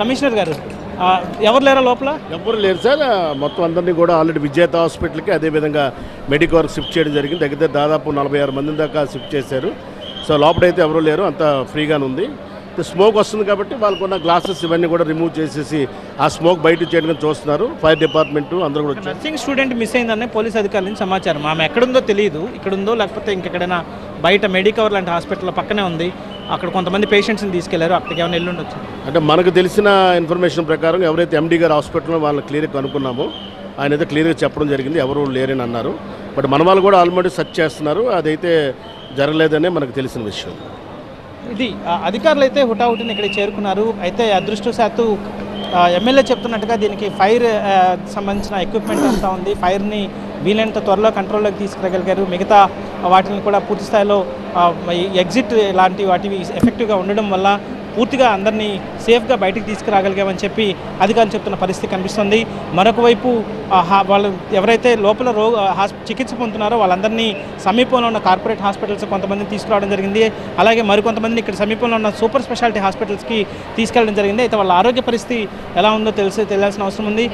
Commissioner గారు ఎవరు లేరా లోపల? ఎవ్వరు లేరు సార్. మొత్తం అందరినీ కూడా ఆల్రెడీ విజేత హాస్పిటల్కి అదేవిధంగా మెడికోర్కి షిఫ్ట్ చేయడం జరిగింది. దగ్గర దాదాపు నలభై ఆరు మంది దాకా షిఫ్ట్ చేశారు. సో లోపలైతే ఎవరు లేరు అంత ఫ్రీగానే ఉంది. స్మోక్ వస్తుంది కాబట్టి వాళ్ళకున్న గ్లాసెస్ ఇవన్నీ కూడా రిమూవ్ చేసేసి ఆ స్మోక్ బయట చేయడం చూస్తున్నారు. ఫైర్ డిపార్ట్మెంట్ అందరూ కూడా వచ్చారు. నర్సింగ్ స్టూడెంట్ మిస్ అయిందని పోలీస్ అధికారుల నుంచి సమాచారం. ఆమె ఎక్కడుందో తెలియదు ఇక్కడ ఉందో లేకపోతే ఇంకెక్కడైనా బయట మెడికవర్ లాంటి హాస్పిటల్ పక్కనే ఉంది. అక్కడ కొంతమంది పేషెంట్స్ని తీసుకెళ్ళారు. అక్కడికి ఏమైనా ఎల్లుండి వచ్చింది అంటే మనకు తెలిసిన ఇన్ఫర్మేషన్ ప్రకారం ఎవరైతే ఎండి గారు హాస్పిటల్లో వాళ్ళని క్లియర్గా కనుక్కున్నామో ఆయన అయితే క్లియర్గా చెప్పడం జరిగింది. ఎవరు లేరని అన్నారు. బట్ మన వాళ్ళు కూడా ఆల్రెడీ సెర్చ్ చేస్తున్నారు. అదైతే జరగలేదనే మనకు తెలిసిన విషయం. ఇది అధికారులు అయితే హుటాహుటిని ఇక్కడికి చేరుకున్నారు. అయితే అదృష్టవశాత్తు ఆ, ఎమ్మెల్యే చెప్తున్నట్టుగా దీనికి ఫైర్ సంబంధించిన ఎక్విప్మెంట్ అంతా ఉంది. ఫైర్ని వీలైనంత త్వరలో కంట్రోల్లోకి తీసుకురాగలిగారు. మిగతా వాటిని కూడా పూర్తి స్థాయిలో ఈ ఎగ్జిట్ లాంటి వాటివి ఎఫెక్టివ్గా ఉండడం వల్ల పూర్తిగా అందరినీ సేఫ్గా బయటికి తీసుకురాగలిగామని చెప్పి అధికారులు చెప్తున్న పరిస్థితి కనిపిస్తుంది. మరొక వైపు హా- వాళ్ళు ఎవరైతే లోపల రో చికిత్స పొందుతున్నారో వాళ్ళందరినీ సమీపంలో ఉన్న కార్పొరేట్ హాస్పిటల్స్ కొంతమందిని తీసుకురావడం జరిగింది. అలాగే మరికొంతమందిని ఇక్కడ సమీపంలో ఉన్న సూపర్ స్పెషాలిటీ హాస్పిటల్స్కి తీసుకెళ్ళడం జరిగింది. అయితే వాళ్ళ ఆరోగ్య పరిస్థితి ఎలా ఉందో తెలిసి తెలియాల్సిన అవసరం ఉంది.